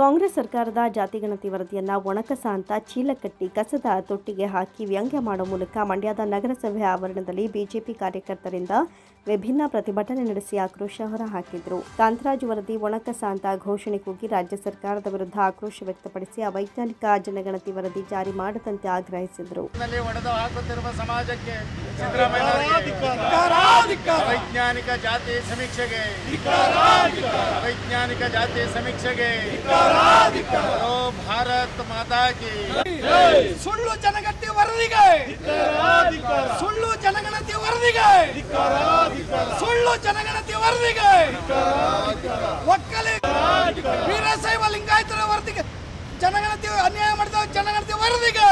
ಕಾಂಗ್ರೆಸ್ ಸರ್ಕಾರದ ಜಾತಿಗಣತಿ ವರದಿಯನ್ನು ಒಣಕಸ ಅಂತ ಚೀಲ ಕಟ್ಟಿ ಕಸದ ತೊಟ್ಟಿಗೆ ಹಾಕಿ ವ್ಯಂಗ್ಯ ಮಾಡುವ ಮೂಲಕ ಮಂಡ್ಯದ ನಗರಸಭೆ ಆವರಣದಲ್ಲಿ ಬಿಜೆಪಿ ಕಾರ್ಯಕರ್ತರಿಂದ ವಿಭಿನ್ನ ಪ್ರತಿಭಟನೆ ನಡೆಸಿ ಆಕ್ರೋಶ ಹೊರಹಾಕಿದ್ರು. ಕಾಂತರಾಜು ವರದಿ ಒಣಕಸ ಅಂತ ಘೋಷಣೆ ಕೂಗಿ ರಾಜ್ಯ ಸರ್ಕಾರದ ವಿರುದ್ಧ ಆಕ್ರೋಶ ವ್ಯಕ್ತಪಡಿಸಿ ಅವೈಜ್ಞಾನಿಕ ಜನಗಣತಿ ವರದಿ ಜಾರಿ ಮಾಡದಂತೆ ಆಗ್ರಹಿಸಿದರು. ವೈಜ್ಞಾನಿಕ ಜಾತಿ ಸಮೀಕ್ಷೆಗೆ ವೈಜ್ಞಾನಿಕ ಜಾತಿ ಸಮೀಕ್ಷೆಗೆ ಭಾರತ್ ಮಾತಾ ಕಿ ಸುಳ್ಳು ಜನಗಣತಿ ವರದಿಗೆ. ಸುಳ್ಳು ಜನಗಣತಿ ವರದಿಗೆ. ಸುಳ್ಳು ಜನಗಣತಿ ವರದಿಗೆ. ಒಕ್ಕಲಿ ವೀರಶೈವ ಲಿಂಗಾಯತರ ವರದಿಗೆ. ಜನಗಣತಿ ಅನ್ಯಾಯ ಮಾಡಿದ ಜನಗಣತಿ ವರದಿಗೆ.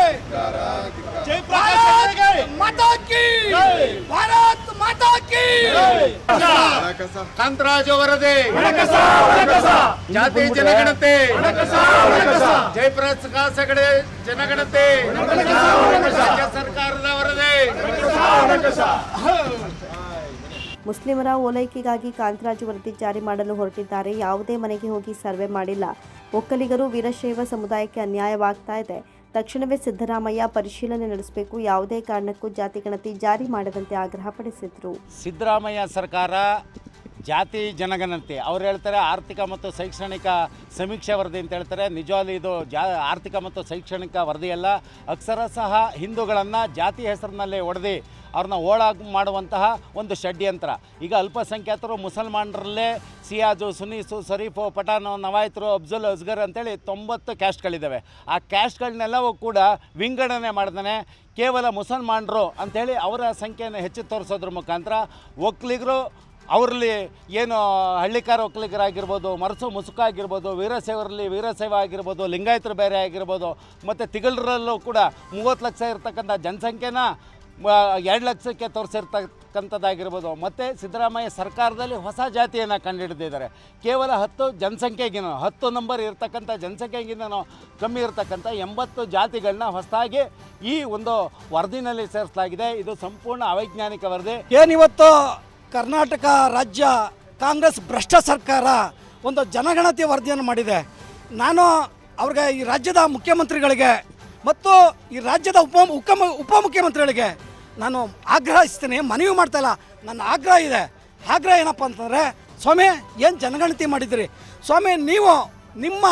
ಭಾರತ್ ಮಾತಾ ಕಿ ಭಾರತ್ ಮಾತಾ ಕಿ ಕಾಂತರಾಜು ವರದಿ ಜಾತಿ ಜನಗಣತೆ. ಜಯಪ್ರಕಾಶ್ ಹೆಗಡೆ ಜನಗಣತೆ. ರಾಜ್ಯ ಸರ್ಕಾರದ ವರದಿ ಮುಸ್ಲಿಮರ ಓಲೈಕೆಗಾಗಿ ಕಾಂತರಾಜು ವರದಿ ಜಾರಿ ಮಾಡಲು ಹೊರಟಿದ್ದಾರೆ. ಯಾವುದೇ ಮನೆಗೆ ಹೋಗಿ ಸರ್ವೆ ಮಾಡಿಲ್ಲ. ಒಕ್ಕಲಿಗರು ವೀರಶೈವ ಸಮುದಾಯಕ್ಕೆ ಅನ್ಯಾಯವಾಗ್ತಾ ಇದೆ. ತಕ್ಷಣವೇ ಸಿದ್ದರಾಮಯ್ಯ ಪರಿಶೀಲನೆ ನಡೆಸಬೇಕು. ಯಾವುದೇ ಕಾರಣಕ್ಕೂ ಜಾತಿ ಗಣತಿ ಜಾರಿ ಮಾಡದಂತೆ ಆಗ್ರಹಪಡಿಸಿದರು ಸಿದ್ದರಾಮಯ್ಯ ಸರ್ಕಾರ ಜಾತಿ ಜನಗಣತಿ, ಅವ್ರು ಹೇಳ್ತಾರೆ ಆರ್ಥಿಕ ಮತ್ತು ಶೈಕ್ಷಣಿಕ ಸಮೀಕ್ಷೆ ವರದಿ ಅಂತ ಹೇಳ್ತಾರೆ. ನಿಜವಾಗ್ಲೂ ಇದು ಜಾ, ಆರ್ಥಿಕ ಮತ್ತು ಶೈಕ್ಷಣಿಕ ವರದಿಯಲ್ಲ. ಸಹ ಹಿಂದೂಗಳನ್ನು ಜಾತಿ ಹೆಸರಿನಲ್ಲಿ ಹೊಡೆದು ಅವ್ರನ್ನ ಓಳಾಗ್ ಮಾಡುವಂತಹ ಒಂದು ಷಡ್ಯಂತ್ರ. ಈಗ ಅಲ್ಪಸಂಖ್ಯಾತರು ಮುಸಲ್ಮಾನರಲ್ಲೇ ಸಿಯಾಜು, ಸುನೀಸು ಸರೀಫು ಪಠಾನು, ನವಾಯತರು ಅಬ್ಜುಲ್ ಅಸ್ಗರ್ ಅಂತೇಳಿ ತೊಂಬತ್ತು ಕ್ಯಾಸ್ಟ್ಗಳಿದ್ದಾವೆ. ಆ ಕ್ಯಾಸ್ಟ್ಗಳನ್ನೆಲ್ಲವೂ ಕೂಡ ವಿಂಗಡಣೆ ಮಾಡ್ತಾನೆ ಕೇವಲ ಮುಸಲ್ಮಾನರು ಅಂಥೇಳಿ ಅವರ ಸಂಖ್ಯೆಯನ್ನು ಹೆಚ್ಚು ತೋರಿಸೋದ್ರ ಮುಖಾಂತರ ಒಕ್ಕಲಿಗರು ಅವರಲ್ಲಿ ಏನು ಹಳ್ಳಿಕಾರ ಒಕ್ಕಲಿಗರಾಗಿರ್ಬೋದು ಮರಸು ಮುಸುಕ ಆಗಿರ್ಬೋದು, ವೀರಶೈವರಲ್ಲಿ ವೀರಶೈವ ಆಗಿರ್ಬೋದು, ಲಿಂಗಾಯತರು ಬೇರೆ ಆಗಿರ್ಬೋದು, ಮತ್ತು ತಿಗಳರಲ್ಲೂ ಕೂಡ ಮೂವತ್ತು ಲಕ್ಷ ಇರತಕ್ಕಂಥ ಜನಸಂಖ್ಯೆನ ಎರಡು ಲಕ್ಷಕ್ಕೆ ತೋರಿಸಿರ್ತಕ್ಕಂಥದ್ದಾಗಿರ್ಬೋದು. ಮತ್ತು ಸಿದ್ದರಾಮಯ್ಯ ಸರ್ಕಾರದಲ್ಲಿ ಹೊಸ ಜಾತಿಯನ್ನು ಕಂಡುಹಿಡಿದಿದ್ದಾರೆ ಕೇವಲ ಹತ್ತು ಜನಸಂಖ್ಯೆಗಿನ ಹತ್ತು ನಂಬರ್ ಇರತಕ್ಕಂಥ ಜನಸಂಖ್ಯೆಗಿಂತ ಕಮ್ಮಿ ಇರತಕ್ಕಂಥ ಎಂಬತ್ತು ಜಾತಿಗಳನ್ನ ಹೊಸದಾಗಿ ಈ ಒಂದು ವರದಿನಲ್ಲಿ ಸೇರಿಸಲಾಗಿದೆ. ಇದು ಸಂಪೂರ್ಣ ಅವೈಜ್ಞಾನಿಕ ವರದಿ. ಏನಿವತ್ತು ಕರ್ನಾಟಕ ರಾಜ್ಯ ಕಾಂಗ್ರೆಸ್ ಭ್ರಷ್ಟ ಸರ್ಕಾರ ಒಂದು ಜನಗಣತಿ ವರದಿಯನ್ನು ಮಾಡಿದೆ. ನಾನು ಅವ್ರಿಗೆ ಈ ರಾಜ್ಯದ ಮುಖ್ಯಮಂತ್ರಿಗಳಿಗೆ ಮತ್ತು ಈ ರಾಜ್ಯದ ಉಪ ಉಪ ಉಪಮುಖ್ಯಮಂತ್ರಿಗಳಿಗೆ ನಾನು ಆಗ್ರಹಿಸ್ತೀನಿ ಮನವಿ ಮಾಡ್ತಾ ಇಲ್ಲ. ನನ್ನ ಆಗ್ರಹ ಇದೆ. ಆಗ್ರಹ ಏನಪ್ಪ ಅಂತಂದರೆ, ಸ್ವಾಮಿ, ಏನು ಜನಗಣತಿ ಮಾಡಿದಿರಿ? ಸ್ವಾಮಿ, ನೀವು ನಿಮ್ಮ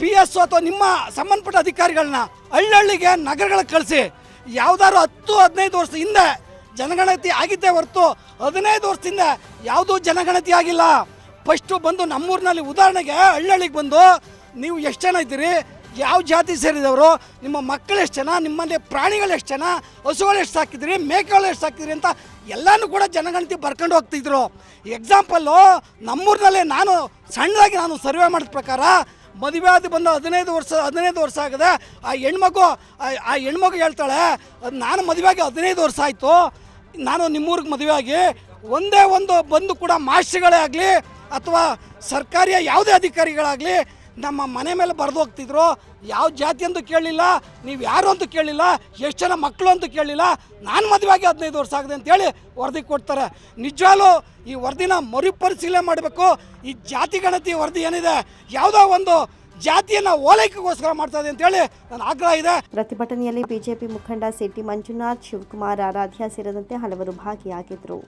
ಪಿ ಎಸ್ ಅಥವಾ ನಿಮ್ಮ ಸಂಬಂಧಪಟ್ಟ ಅಧಿಕಾರಿಗಳನ್ನ ಹಳ್ಳಹಳ್ಳಿಗೆ, ನಗರಗಳಿಗೆ ಕಳಿಸಿ. ಯಾವುದಾದ್ರು ಹತ್ತು, ಹದಿನೈದು ವರ್ಷ ಹಿಂದೆ ಜನಗಣತಿ ಆಗಿದ್ದೇ ಹೊರತು ಹದಿನೈದು ವರ್ಷದಿಂದ ಯಾವುದೂ ಜನಗಣತಿ ಆಗಿಲ್ಲ. ಫಸ್ಟು ಬಂದು ನಮ್ಮೂರಿನಲ್ಲಿ ಉದಾಹರಣೆಗೆ ಹಳ್ಳಹಳ್ಳಿಗೆ ಬಂದು ನೀವು ಎಷ್ಟು ಜನ ಇದ್ದೀರಿ? ಯಾವ ಜಾತಿ ಸೇರಿದವರು ನಿಮ್ಮ ಮಕ್ಕಳು ಎಷ್ಟು ಜನ, ನಿಮ್ಮಲ್ಲಿ ಪ್ರಾಣಿಗಳು ಎಷ್ಟು ಜನ, ಹಸುಗಳು ಎಷ್ಟು ಸಾಕಿದ್ರಿ, ಮೇಕೆಗಳು ಎಷ್ಟು ಸಾಕಿದ್ರಿ ಅಂತ ಎಲ್ಲನೂ ಕೂಡ ಜನಗಣತಿ ಬರ್ಕೊಂಡು ಹೋಗ್ತಿದ್ರು. ಎಕ್ಸಾಂಪಲ್ಲು ನಮ್ಮೂರಿನಲ್ಲೇ ನಾನು ಸಣ್ಣದಾಗಿ ನಾನು ಸರ್ವೆ ಮಾಡಿದ ಪ್ರಕಾರ ಮದುವೆ ಆದ ಬಂದು ಹದಿನೈದು ವರ್ಷ ಹದಿನೈದು ವರ್ಷ ಆಗಿದೆ. ಆ ಹೆಣ್ಮಗು ಆ- ಹೆಣ್ಮಗು ಹೇಳ್ತಾಳೆ, ನಾನು ಮದುವೆ ಆಗಿ ಹದಿನೈದು ವರ್ಷ ಆಯಿತು. ನಾನು ನಿಮ್ಮೂರಿಗೆ ಮದುವೆ ಆಗಿ ಒಂದೇ ಒಂದು ಬಂದು ಕೂಡ ಮಾಸ್ಟ್ರಿಗಳೇ ಆಗಲಿ ಅಥವಾ ಸರ್ಕಾರಿಯ ಯಾವುದೇ ಅಧಿಕಾರಿಗಳಾಗಲಿ ನಮ್ಮ ಮನೆ ಮೇಲೆ ಬರೆದು ಹೋಗ್ತಿದ್ರು. ಯಾವ ಜಾತಿ ಅಂತೂ ಕೇಳಲಿಲ್ಲ, ನೀವು ಯಾರು ಅಂತೂ ಕೇಳಲಿಲ್ಲ, ಎಷ್ಟು ಜನ ಮಕ್ಕಳು ಅಂತೂ ಕೇಳಲಿಲ್ಲ. ನಾನು ಮದುವೆಗೆ ಹದಿನೈದು ವರ್ಷ ಆಗಿದೆ ಅಂತೇಳಿ ವರದಿ ಕೊಡ್ತಾರೆ. ನಿಜವಾಗ್ಲೂ ಈ ವರದಿನ ಮರುಪರಿಶೀಲನೆ ಮಾಡಬೇಕು. ಈ ಜಾತಿ ಗಣತಿ ವರದಿ ಏನಿದೆ, ಯಾವುದೋ ಒಂದು ಜಾತಿಯನ್ನು ಓಲೈಕೆಗೋಸ್ಕರ ಮಾಡ್ತಾ ಇದೆ ಅಂತೇಳಿ ನನ್ನ ಆಗ್ರಹ ಇದೆ. ಪ್ರತಿಭಟನೆಯಲ್ಲಿ ಬಿಜೆಪಿ ಮುಖಂಡ ಸಿಟಿ ಮಂಜುನಾಥ್, ಶಿವಕುಮಾರ್, ಆರಾಧ್ಯ ಸೇರಿದಂತೆ ಹಲವರು ಭಾಗಿಯಾಗಿದ್ದರು